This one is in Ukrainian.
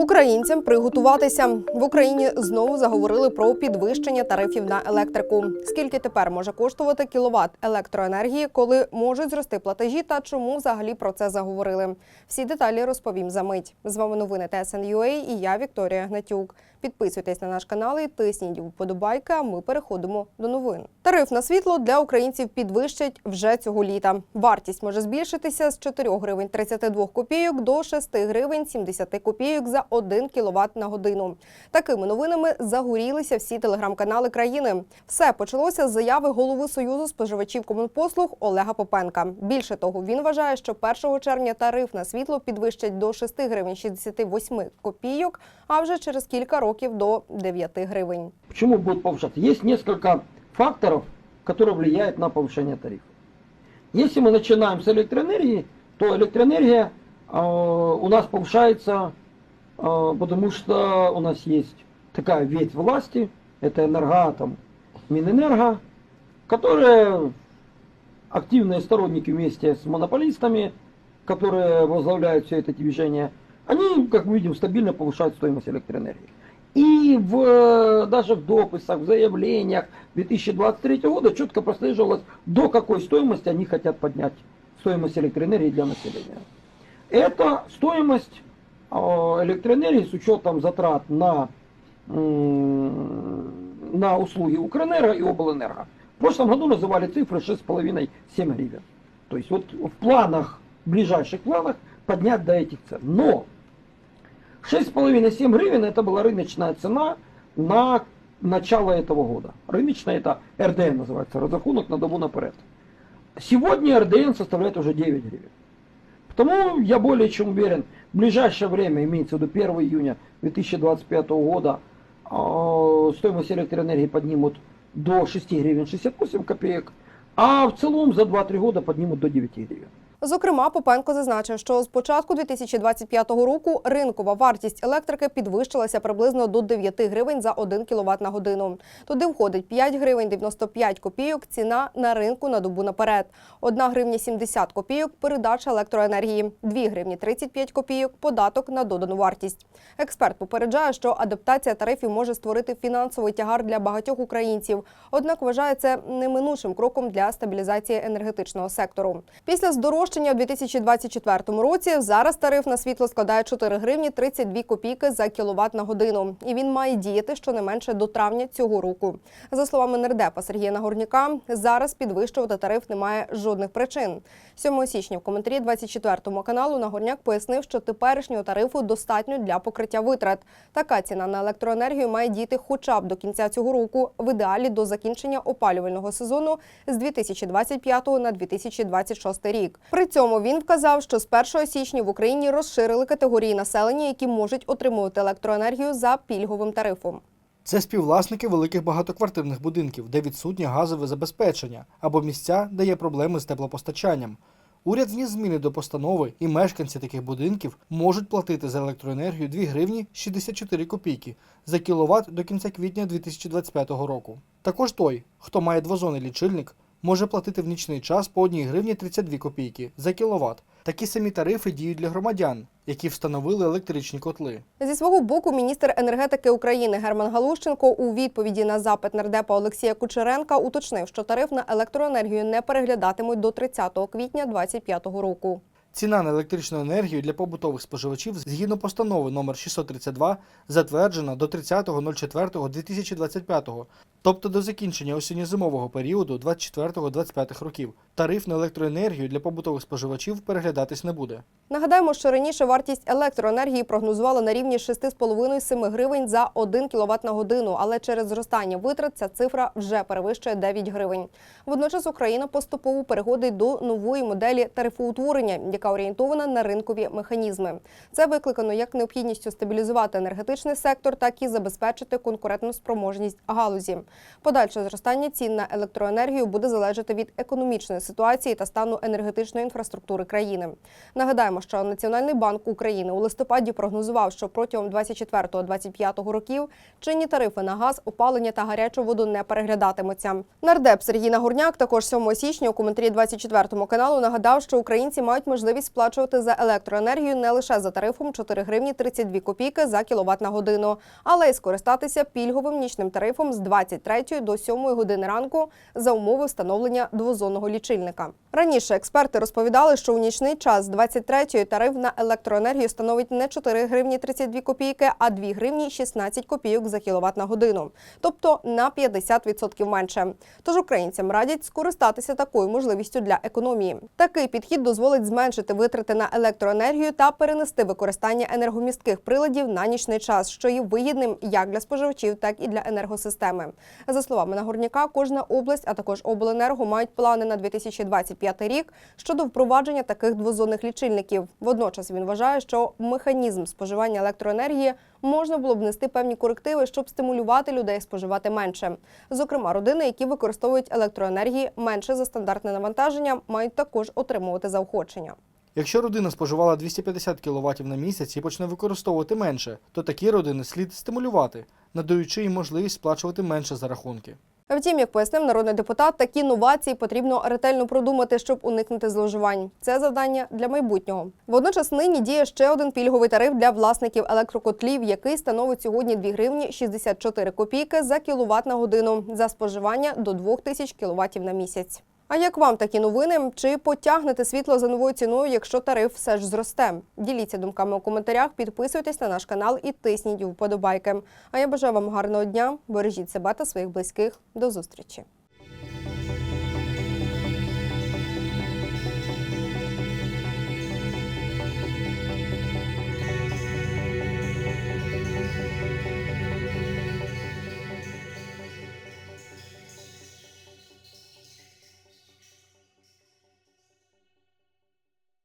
Українцям приготуватися в Україні знову заговорили про підвищення тарифів на електрику. Скільки тепер може коштувати кіловат електроенергії, коли можуть зрости платежі, та чому взагалі про це заговорили? Всі деталі розповім за мить. З вами новини ТСНЮА і я Вікторія Гнатюк. Підписуйтесь на наш канал і тисніть вподобайки. а Ми переходимо до новин. Тариф на світло для українців підвищать вже цього літа. Вартість може збільшитися з 4 гривень 32 копійок до 6 гривень 70 копійок за 1 кіловат на годину. Такими новинами загорілися всі телеграм-канали країни. Все почалося з заяви голови Союзу споживачів комунпослуг Олега Попенка. Більше того, він вважає, що 1 червня тариф на світло підвищать до 6 гривень 68 копійок, а вже через кілька років до 9 гривень. Почему будет повышаться? Есть несколько факторов, которые влияют на повышение тарифа. Если мы начинаем с электроэнергии, то электроэнергия э, у нас повышается, э, потому что у нас есть такая ветвь власти, это энергоатом, Минэнерго, которые активные сторонники вместе с монополистами, которые возглавляют все это движение, они, как мы видим, стабильно повышают стоимость электроэнергии. И в, даже в дописах, в заявлениях 2023 года четко прослеживалось, до какой стоимости они хотят поднять стоимость электроэнергии для населения. Это стоимость э, электроэнергии с учетом затрат на, на услуги Укрэнерго и Облэнерго. В прошлом году называли цифры 6,5-7 гривен. То есть вот в планах, в ближайших планах поднять до этих цен. Но 6,5-7 гривен это была рыночная цена на начало этого года. Рыночная это РДН называется, разрахунок на добу наперед. Сегодня РДН составляет уже 9 гривен. Потому я более чем уверен, в ближайшее время, имеется в виду 1 июня 2025 года, э, стоимость электроэнергии поднимут до 6 гривен 68 копеек, а в целом за 2-3 года поднимут до 9 гривен. Зокрема, Попенко зазначив, що з початку 2025 року ринкова вартість електрики підвищилася приблизно до 9 гривень за 1 кВт на годину. Туди входить 5 гривень 95 копійок ціна на ринку на добу наперед, 1 гривня 70 копійок передача електроенергії, 2 гривні 35 копійок податок на додану вартість. Експерт попереджає, що адаптація тарифів може створити фінансовий тягар для багатьох українців. Однак вважає це неминучим кроком для стабілізації енергетичного сектору. Після здорожчання у 2024 році зараз тариф на світло складає 4 гривні 32 копійки за кіловат на годину, і він має діяти щонайменше до травня цього року. За словами нардепа Сергія Нагорняка, зараз підвищувати тариф немає жодних причин. 7 січня в коментарі 24 каналу Нагорняк пояснив, що теперішнього тарифу достатньо для покриття витрат. Така ціна на електроенергію має діяти хоча б до кінця цього року, в ідеалі до закінчення опалювального сезону з 2025 на 2026 рік. При цьому він вказав, що з 1 січня в Україні розширили категорії населення, які можуть отримувати електроенергію за пільговим тарифом. Це співвласники великих багатоквартирних будинків, де відсутнє газове забезпечення, або місця, де є проблеми з теплопостачанням. Уряд вніс зміни до постанови, і мешканці таких будинків можуть платити за електроенергію 2 гривні 64 копійки за кіловат до кінця квітня 2025 року. Також той, хто має двозонний лічильник, може платити в нічний час по 1 гривні 32 копійки за кіловат. Такі самі тарифи діють для громадян, які встановили електричні котли. Зі свого боку, міністр енергетики України Герман Галущенко у відповіді на запит нардепа Олексія Кучеренка уточнив, що тариф на електроенергію не переглядатимуть до 30 квітня 2025 року. Ціна на електричну енергію для побутових споживачів згідно постанови номер 632 затверджена до 30.04.2025, тобто до закінчення осінньо-зимового періоду 24-25 років. Тариф на електроенергію для побутових споживачів переглядатись не буде. Нагадаємо, що раніше вартість електроенергії прогнозували на рівні 6,5-7 гривень за 1 кВт на годину, але через зростання витрат ця цифра вже перевищує 9 гривень. Водночас Україна поступово переходить до нової моделі тарифоутворення, яка орієнтована на ринкові механізми. Це викликано як необхідністю стабілізувати енергетичний сектор, так і забезпечити конкурентну спроможність галузі. Подальше зростання цін на електроенергію буде залежати від економічної ситуації та стану енергетичної інфраструктури країни. Нагадаємо, що Національний банк України у листопаді прогнозував, що протягом 24-25 років чинні тарифи на газ, опалення та гарячу воду не переглядатимуться. Нардеп Сергій Нагорняк також 7 січня у коментарі 24 каналу нагадав, що українці мають можливість сплачувати за електроенергію не лише за тарифом 4 гривні 32 копійки за кіловат на годину, але й скористатися пільговим нічним тарифом з 23 до 7 години ранку за умови встановлення двозонного лічильника. Раніше експерти розповідали, що у нічний час з 23 тариф на електроенергію становить не 4 гривні 32 копійки, а 2 гривні 16 копійок за кіловат на годину, тобто на 50% менше. Тож українцям радять скористатися такою можливістю для економії. Такий підхід дозволить зменшити витрати на електроенергію та перенести використання енергомістких приладів на нічний час, що є вигідним як для споживачів, так і для енергосистеми. За словами Нагорняка, кожна область, а також обленерго мають плани на 2025 рік щодо впровадження таких двозонних лічильників. Водночас він вважає, що механізм споживання електроенергії можна було б внести певні корективи, щоб стимулювати людей споживати менше. Зокрема, родини, які використовують електроенергії менше за стандартне навантаження, мають також отримувати заохочення. Якщо родина споживала 250 кВт на місяць і почне використовувати менше, то такі родини слід стимулювати, надаючи їм можливість сплачувати менше за рахунки. Втім, як пояснив народний депутат, такі новації потрібно ретельно продумати, щоб уникнути зловживань. Це завдання для майбутнього. Водночас нині діє ще один пільговий тариф для власників електрокотлів, який становить сьогодні 2 гривні 64 копійки за кіловат на годину за споживання до 2000 кіловатів на місяць. А як вам такі новини? Чи потягнете світло за новою ціною, якщо тариф все ж зросте? Діліться думками у коментарях, підписуйтесь на наш канал і тисніть вподобайки. А я бажаю вам гарного дня. Бережіть себе та своїх близьких. До зустрічі.